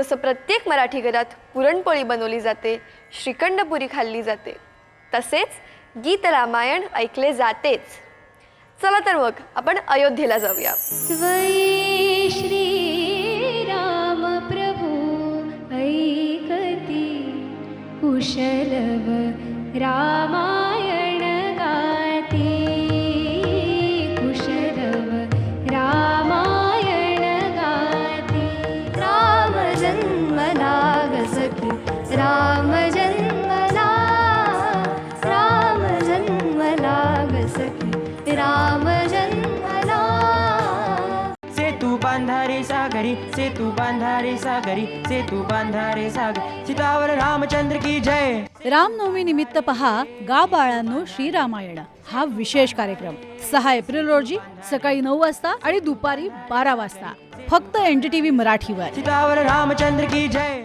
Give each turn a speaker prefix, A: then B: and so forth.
A: जसं प्रत्येक मराठी घरात पुरणपोळी बनवली जाते श्रीखंडपुरी खाल्ली जाते तसेच गीत रामायण ऐकले जातेच. चला तर मग आपण अयोध्येला जाऊया.
B: श्री राम प्रभू ऐकती कुशलव रामा जन्मनागसखि राम जन्मना राम जन्मनागसखि राम जन्मना
C: सेतू बांधारे सागरी सेतू बांधारे सागरी सेतू बांधारे सागर। सीतावर रामचंद्र की जय।
D: रामनवमी निमित्त पहा गा बाळांनो श्रीरामायण हा विशेष कार्यक्रम सहा एप्रिल रोजी सकाळी नऊ वाजता आणि दुपारी बारा वाजता. फक्त एनडीटीव्ही मराठीवर.
C: सीतावर रामचंद्र की जय.